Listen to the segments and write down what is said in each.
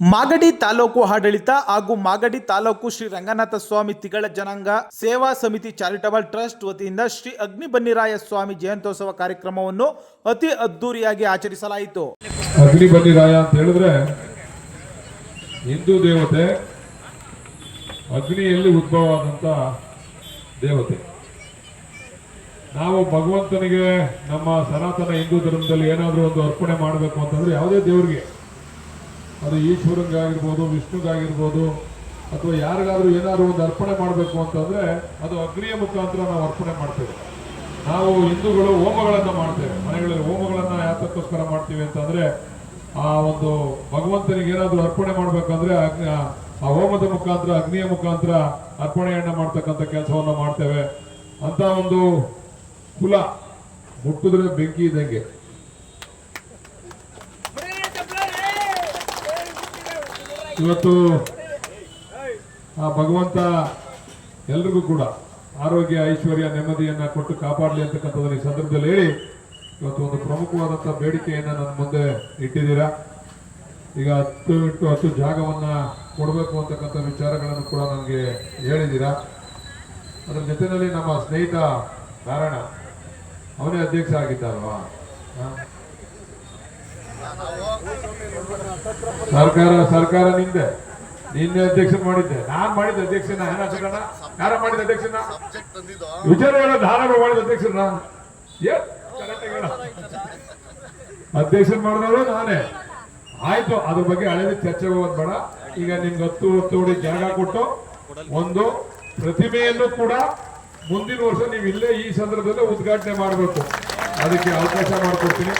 ಮಾಗಡಿ ತಾಲೂಕು ಆಡಳಿತ ಹಾಗೂ ಮಾಗಡಿ ತಾಲೂಕು ಶ್ರೀ ರಂಗನಾಥ ಸ್ವಾಮಿ ತಿಗಳ ಜನಾಂಗ ಸೇವಾ ಸಮಿತಿ ಚಾರಿಟಬಲ್ ಟ್ರಸ್ಟ್ ವತಿಯಿಂದ ಶ್ರೀ ಅಗ್ನಿಬನ್ನಿರಾಯ ಸ್ವಾಮಿ ಜಯಂತ್ಯೋತ್ಸವ ಕಾರ್ಯಕ್ರಮವನ್ನು ಅತಿ ಅದ್ದೂರಿಯಾಗಿ ಆಚರಿಸಲಾಯಿತು. ಅಗ್ನಿಬನ್ನಿರಾಯ ಅಂತ ಹೇಳಿದ್ರೆ ಹಿಂದೂ ದೇವತೆ, ಅಗ್ನಿಯಲ್ಲಿ ಉದ್ಭವ ಆದಂತ ದೇವತೆ. ನಾವು ಭಗವಂತನಿಗೆ ನಮ್ಮ ಸನಾತನ ಹಿಂದೂ ಧರ್ಮದಲ್ಲಿ ಏನಾದರೂ ಒಂದು ಅರ್ಪಣೆ ಮಾಡಬೇಕು ಅಂತಂದ್ರೆ ಯಾವುದೇ ದೇವರಿಗೆ. ಅದು ಈಶ್ವರಂಗಾಗಿರ್ಬೋದು ವಿಷ್ಣುಗಾಗಿರ್ಬೋದು, ಅಥವಾ ಯಾರಿಗಾದ್ರೂ ಏನಾದ್ರು ಒಂದು ಅರ್ಪಣೆ ಮಾಡಬೇಕು ಅಂತಂದ್ರೆ ಅದು ಅಗ್ನಿಯ ಮುಖಾಂತರ ನಾವು ಅರ್ಪಣೆ ಮಾಡ್ತೇವೆ. ನಾವು ಹಿಂದೂಗಳು ಹೋಮಗಳನ್ನು ಮಾಡ್ತೇವೆ. ಮನೆಗಳಲ್ಲಿ ಹೋಮಗಳನ್ನ ಯಾತಕ್ಕೋಸ್ಕರ ಮಾಡ್ತೀವಿ ಅಂತಂದ್ರೆ ಆ ಒಂದು ಭಗವಂತನಿಗೆ ಏನಾದರೂ ಅರ್ಪಣೆ ಮಾಡ್ಬೇಕಂದ್ರೆ ಅಗ್ನಿ ಆ ಹೋಮದ ಮುಖಾಂತರ, ಅಗ್ನಿಯ ಮುಖಾಂತರ ಅರ್ಪಣೆಯನ್ನ ಮಾಡ್ತಕ್ಕಂಥ ಕೆಲಸವನ್ನ ಮಾಡ್ತೇವೆ. ಅಂತ ಒಂದು ಕುಲ ಮುಟ್ಟಿದ್ರೆ ಬೆಂಕಿ ಇದ್ದಂಗೆ. ಇವತ್ತು ಆ ಭಗವಂತ ಎಲ್ರಿಗೂ ಕೂಡ ಆರೋಗ್ಯ, ಐಶ್ವರ್ಯ, ನೆಮ್ಮದಿಯನ್ನ ಕೊಟ್ಟು ಕಾಪಾಡಲಿ ಅಂತಕ್ಕಂಥದ್ದನ್ನು ಈ ಸಂದರ್ಭದಲ್ಲಿ ಹೇಳಿ ಇವತ್ತು ಒಂದು ಪ್ರಮುಖವಾದಂಥ ಬೇಡಿಕೆಯನ್ನ ನನ್ನ ಮುಂದೆ ಇಟ್ಟಿದ್ದೀರಾ? ಈಗ ಹತ್ತು ಇಂಟು ಹತ್ತು ಜಾಗವನ್ನ ಕೊಡಬೇಕು ಅಂತಕ್ಕಂಥ ವಿಚಾರಗಳನ್ನು ಕೂಡ ನನಗೆ ಹೇಳಿದ್ದೀರಾ? ಅದರ ಜೊತೆಯಲ್ಲಿ ನಮ್ಮ ಸ್ನೇಹಿತ ನಾರಾಯಣ, ಅವನೇ ಅಧ್ಯಕ್ಷ ಆಗಿದ್ದಾರಲ್ವಾ? ಸರ್ಕಾರ ಸರ್ಕಾರ ನಿಂದೆ. ನಿನ್ನೆ ಅಧ್ಯಕ್ಷ ಮಾಡಿದ್ದೆ. ನಾನ್ ಮಾಡಿದ ಅಧ್ಯಕ್ಷನ, ಯಾರ ಮಾಡಿದ ಅಧ್ಯಕ್ಷನ? ವಿಚಾರಗಳ ಹೇಳೋ ಮಾಡಿದ ಅಧ್ಯಕ್ಷನ ಅಧ್ಯಕ್ಷ ಮಾಡಿದವರು ನಾನೇ. ಆಯ್ತು, ಅದ್ರ ಬಗ್ಗೆ ಹಳೆದ ಚರ್ಚೆ ಹೋಗೋದ್ ಬೇಡ. ಈಗ ನಿಮ್ಗೆ ಹತ್ತು ಹತ್ತುವರೆ ಜಾಗ ಕೊಟ್ಟು ಒಂದು ಪ್ರತಿಮೆಯನ್ನು ಕೂಡ ಮುಂದಿನ ವರ್ಷ ನೀವು ಇಲ್ಲೇ ಈ ಸಂದರ್ಭದಲ್ಲಿ ಉದ್ಘಾಟನೆ ಮಾಡಬೇಕು. ಅದಕ್ಕೆ ಅವಕಾಶ ಮಾಡಿಕೊಡ್ತೀನಿ.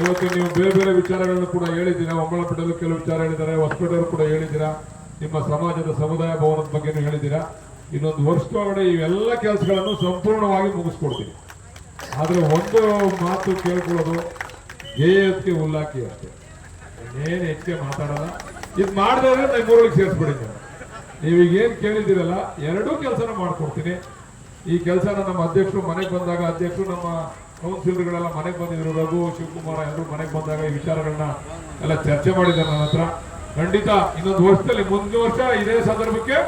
ಇವತ್ತು ನೀವು ಬೇರೆ ಬೇರೆ ವಿಚಾರಗಳನ್ನು ಕೂಡ ಹೇಳಿದ್ದೀರಾ? ಒಮ್ಮಳಪೇಟೆಲ್ಲೂ ಕೆಲವು ವಿಚಾರ ಹೇಳಿದ್ದಾರೆ. ಹೊಸಪೇಟೆಯಲ್ಲೂ ಕೂಡ ಹೇಳಿದ್ದೀರಾ? ನಿಮ್ಮ ಸಮಾಜದ ಸಮುದಾಯ ಭವನದ ಬಗ್ಗೆನೂ ಹೇಳಿದ್ದೀರಾ? ಇನ್ನೊಂದು ವರ್ಷದೊಳಗಡೆ ಇವೆಲ್ಲ ಕೆಲಸಗಳನ್ನು ಸಂಪೂರ್ಣವಾಗಿ ಮುಗಿಸ್ಕೊಡ್ತೀನಿ. ಆದರೆ ಒಂದು ಮಾತು ಕೇಳ್ಕೊಳ್ಳೋದು ಗೇಯತ್ಗೆ ಉಲ್ಲಾಕಿ ಅಷ್ಟೇ. ಇನ್ನೇನು ಹೆಚ್ಚೆ ಮಾತಾಡಲ್ಲ. ಇದು ಮಾಡಿದ್ರೆ ನಮ್ಮೂರಿಗೆ ಸೇರಿಸ್ಬಿಡಿ ನೀವು. ನೀವೀಗ ಏನು ಕೇಳಿದ್ದೀರಲ್ಲ, ಎರಡೂ ಕೆಲಸನ ಮಾಡ್ಕೊಡ್ತೀನಿ. ಈ ಕೆಲಸನ ನಮ್ಮ ಅಧ್ಯಕ್ಷರು ಮನೆಗೆ ಬಂದಾಗ, ಅಧ್ಯಕ್ಷರು ನಮ್ಮ ಕೌನ್ಸಿಲರ್ಗಳೆಲ್ಲ ಮನೆಗೆ ಬಂದಿದ್ರು. ರಘು, ಶಿವಕುಮಾರ ಎಲ್ಲರೂ ಮನೆಗೆ ಬಂದಾಗ ಈ ವಿಚಾರಗಳನ್ನ ಎಲ್ಲ ಚರ್ಚೆ ಮಾಡಿದ್ದಾರೆ ನನ್ನ ಹತ್ರ. ಖಂಡಿತ ಇನ್ನೊಂದು ವರ್ಷದಲ್ಲಿ ಮುಂದಿನ ವರ್ಷ ಇದೇ ಸಂದರ್ಭಕ್ಕೆ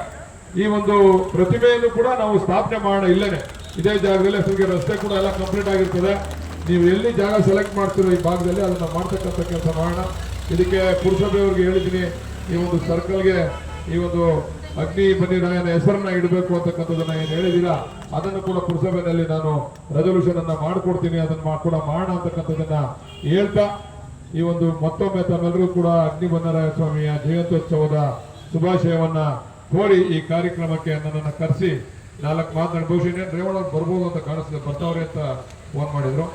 ಈ ಒಂದು ಪ್ರತಿಮೆಯನ್ನು ಕೂಡ ನಾವು ಸ್ಥಾಪನೆ ಮಾಡೋಣ. ಇಲ್ಲೇನೆ, ಇದೇ ಜಾಗದಲ್ಲಿ ಅಸಲಿಗೆ ರಸ್ತೆ ಕೂಡ ಎಲ್ಲ ಕಂಪ್ಲೀಟ್ ಆಗಿರ್ತದೆ. ನೀವು ಎಲ್ಲಿ ಜಾಗ ಸೆಲೆಕ್ಟ್ ಮಾಡ್ತಿರೋ ಈ ಭಾಗದಲ್ಲಿ ಅದನ್ನ ಮಾಡ್ತಕ್ಕಂಥ ಕೆಲಸ ಮಾಡೋಣ. ಇದಕ್ಕೆ ಪುರಸಭೆಯವ್ರಿಗೆ ಹೇಳಿದ್ದೀನಿ, ಈ ಒಂದು ಸರ್ಕಲ್ಗೆ ಈ ಒಂದು ಅಗ್ನಿ ಬನ್ನಿರಾಯನ ಹೆಸರನ್ನ ಇಡಬೇಕು ಅಂತಕ್ಕಂಥದ್ದನ್ನ ಏನು ಹೇಳಿದ್ದೀರಾ? ಅದನ್ನು ಕೂಡ ಪುರಸಭೆಯಲ್ಲಿ ನಾನು ರೆಸೊಲ್ಯೂಷನ್ ಅನ್ನ ಮಾಡ್ಕೊಡ್ತೀನಿ. ಅದನ್ನ ಕೂಡ ಮಾಡೋಣ ಅಂತಕ್ಕಂಥದ್ದನ್ನ ಹೇಳ್ತಾ, ಈ ಒಂದು ಮತ್ತೊಮ್ಮೆ ತಮ್ಮೆಲ್ಲರೂ ಕೂಡ ಅಗ್ನಿ ಬನ್ನರಾಯ ಸ್ವಾಮಿಯ ಜಯಂತ್ಯೋತ್ಸವದ ಶುಭಾಶಯವನ್ನ ಕೋರಿ ಈ ಕಾರ್ಯಕ್ರಮಕ್ಕೆ ನನ್ನನ್ನು ಕರೆಸಿ ನಾಲ್ಕು ಮಾತನಾಡಿ ಬಹುಶಃ ಇನ್ನೇನು ರೇವಣ್ಣ ಬರ್ಬೋದು ಅಂತ ಕಾಣಿಸ್ತದೆ. ಬರ್ತಾವ್ರೆ ಅಂತ ಫೋನ್ ಮಾಡಿದ್ರು.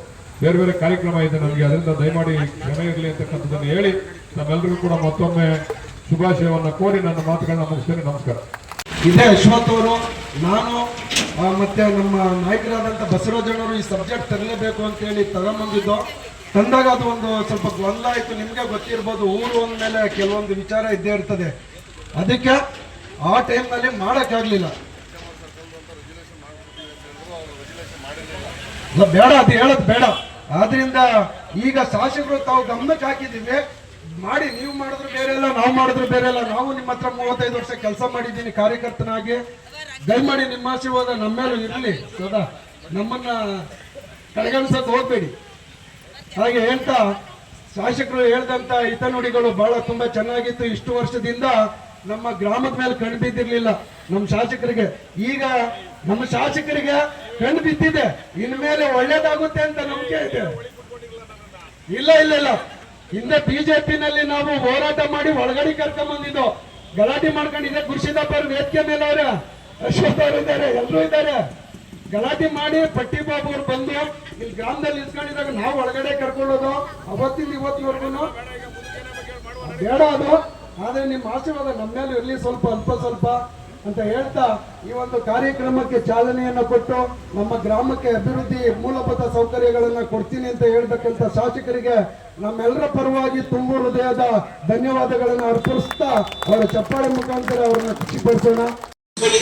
ಬೇರೆ ಬೇರೆ ಕಾರ್ಯಕ್ರಮ ಇದೆ ನನಗೆ ಅದರಿಂದ ದಯಮಾಡಿ ಕ್ಷಮೆ ಇರಲಿ ಅಂತಕ್ಕಂಥದ್ದನ್ನು ಹೇಳಿ ನಮ್ಮೆಲ್ಲರಿಗೂ ಕೂಡ ಮತ್ತೊಮ್ಮೆ ಶುಭಾಶಯವನ್ನ ಕೋರಿ ನನ್ನ ಮಾತುಗಳನ್ನ ಮುಗಿಸ್ತೇನೆ. ನಮಸ್ಕಾರ. ಇದೇ ಅಶ್ವಥ್ ಅವರು, ನಾನು ಮತ್ತೆ ನಮ್ಮ ನಾಯಕರಾದಂಥ ಬಸವರಾಜನವರು ಈ ಸಬ್ಜೆಕ್ಟ್ ತರಲೇಬೇಕು ಅಂತ ಹೇಳಿ ತಗೊಂಬಂದಿದ್ದು. ತಂದಾಗ ಅದು ಒಂದು ಸ್ವಲ್ಪ ಗೊಂದಲ ಆಯಿತು. ನಿಮಗೆ ಗೊತ್ತಿರ್ಬೋದು, ಊರು ಅಂದಮೇಲೆ ಕೆಲವೊಂದು ವಿಚಾರ ಇದ್ದೇ ಇರ್ತದೆ. ಅದಕ್ಕೆ ಆ ಟೈಮ್ನಲ್ಲಿ ಮಾಡೋಕ್ಕಾಗಲಿಲ್ಲ. ಬೇಡ, ಅದು ಹೇಳೋದು ಬೇಡ. ಆದ್ರಿಂದ ಈಗ ಶಾಸಕರು ತಾವು ಗಮನಕ್ಕೆ ಹಾಕಿದ್ದೀವಿ. ಮಾಡಿ ನೀವು ಮಾಡಿದ್ರು ಬೇರೆ ಇಲ್ಲ ನಾವು ಮಾಡಿದ್ರು ಬೇರೆ ಇಲ್ಲ ನಾವು ನಿಮ್ಮ ಹತ್ರ ಮೂವತ್ತೈದು ವರ್ಷ ಕೆಲಸ ಮಾಡಿದ್ದೀನಿ ಕಾರ್ಯಕರ್ತನಾಗಿ. ದಯಮಾಡಿ ನಿಮ್ಮ ಆಶೀರ್ವಾದ ನಮ್ಮ ಇರಲಿ, ಸದಾ. ನಮ್ಮನ್ನ ಕಡೆಗಣಿಸೋದು ಹೋಗ್ಬೇಡಿ. ಹಾಗೆ ಹೇಳ್ತಾ, ಶಾಸಕರು ಹೇಳ್ದಂತ ಹಿತನುಡಿಗಳು ಬಹಳ ತುಂಬಾ ಚೆನ್ನಾಗಿತ್ತು. ಇಷ್ಟು ವರ್ಷದಿಂದ ನಮ್ಮ ಗ್ರಾಮದ ಮೇಲೆ ಕಣ್ಣು ಬಿದ್ದಿರ್ಲಿಲ್ಲ ನಮ್ಮ ಶಾಸಕರಿಗೆ. ಈಗ ನಮ್ಮ ಶಾಸಕರಿಗೆ ಕಣ್ ಬಿದ್ದಿದೆ. ಇನ್ಮೇಲೆ ಒಳ್ಳೇದಾಗುತ್ತೆ ಅಂತ ನಂಬಿಕೆ ಇದೆ. ಇಲ್ಲ ಇಲ್ಲ ಇಲ್ಲ. ಹಿಂದೆ ಬಿಜೆಪಿನಲ್ಲಿ ನಾವು ಹೋರಾಟ ಮಾಡಿ ಒಳಗಡೆ ಕರ್ಕೊಂಡ್ ಬಂದಿದ್ದು. ಗಲಾಟೆ ಮಾಡ್ಕೊಂಡಿದ್ರೆ ಇದೆ ಗುರುಸಿದಪ್ಪ ವೇದಿಕೆ ಮೇಲೆ ಅವ್ರ ಅಶ್ವಥ್ ಅವರು ಇದ್ದಾರೆ ಎಲ್ಲರೂ ಇದ್ದಾರೆ. ಗಲಾಟೆ ಮಾಡಿ ಪಟ್ಟಿ ಬಾಬು ಅವ್ರು ಬಂದು ಇಲ್ಲಿ ಗ್ರಾಮದಲ್ಲಿ ನಿಲ್ಸ್ಕೊಂಡಿದಾಗ ನಾವು ಒಳಗಡೆ ಕರ್ಕೊಳ್ಳೋದು, ಅವತ್ತಿಂದ ಇವತ್ತಿವರೆಗೂ ಬೇಡ ಅದು. ಆದ್ರೆ ನಿಮ್ಮ ಆಶೀರ್ವಾದ ನಮ್ಮ ಮೇಲೆ ಇರಲಿ, ಸ್ವಲ್ಪ, ಅಲ್ಪ, ಸ್ವಲ್ಪ. ಅಂತ ಹೇಳ್ತಾ ಈ ಒಂದು ಕಾರ್ಯಕ್ರಮಕ್ಕೆ ಚಾಲನೆಯನ್ನು ಕೊಟ್ಟು ನಮ್ಮ ಗ್ರಾಮಕ್ಕೆ ಅಭಿವೃದ್ಧಿ ಮೂಲಭೂತ ಸೌಕರ್ಯಗಳನ್ನ ಕೊಡ್ತೀನಿ ಅಂತ ಹೇಳ್ತಕ್ಕಂಥ ಶಾಸಕರಿಗೆ ನಮ್ಮೆಲ್ಲರ ಪರವಾಗಿ ತುಂಬು ಹೃದಯದ ಧನ್ಯವಾದಗಳನ್ನು ಅರ್ಪಿಸ್ತಾ ಅವರ ಚಪ್ಪಾಳೆ ಮುಖಾಂತರ ಅವರನ್ನ ಖುಷಿಪಡಿಸೋಣ. ಇದನ್ನ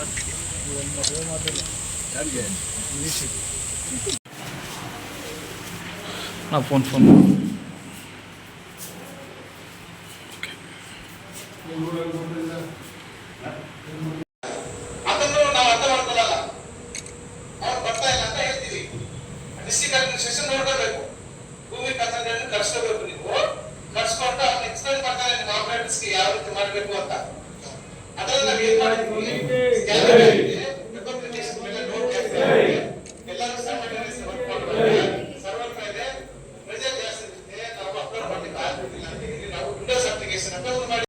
ನೀವು ಆಕ್ಟಿವೇಟ್ ಮಾಡಬೇಕು ಅದು ಹೇಗೆ ಮಾಡಬೇಕು ಅಂತ ಅವರು ಟೆಕ್ನಿಷಿಯನ್ಗೆ ಟ್ರೈನಿಂಗ್ ಕೊಟ್ಟಿದ್ದಾರೆ ಸೊ ಇದನ್ನ ಮಾಡಿಸಿದ್ರೆ ಅದು ಅವಾಗ ನಮ್ಗೆ ಸಿಗರ್ ಇಂಪ್ರೂವ್ಮೆಂಟ್ ಆಗುತ್ತೆ ಹಾಂ ಫೋನ್ ಫೋನ್ ಅದನ್ನು ನಾವು ಅರ್ಥ ಮಾಡ್ಕೊಳ್ಳಲ್ಲ ಅವ್ರು ಬರ್ತಾ ಇಲ್ಲ ಅಂತ ಹೇಳ್ತೀವಿ ಡಿಸ್ಟಿಕ್ ಅಡ್ಮಿನಿಸ್ಟ್ರೇಷನ್ ನೋಡ್ಕೋಬೇಕು ಭೂಮಿ ಕನ್ಸಲ್ಟೆಂಟ್ ಕರ್ಸ್ಕೋಬೇಕು ನೀವು ಕರ್ಸ್ಕೊಂಡು ಅವ್ರು ಎಕ್ಸ್ಪ್ಲೈನ್ ಮಾಡ್ತಾರೆ ನಿಮ್ಮ ಆಪರೇಟರ್ಸ್ಗೆ ಯಾವ ರೀತಿ ಮಾಡಬೇಕು ಅಂತ ಅದ್ರಲ್ಲಿ ನಾವು ಏನ್ ಮಾಡಿದ್ವಿ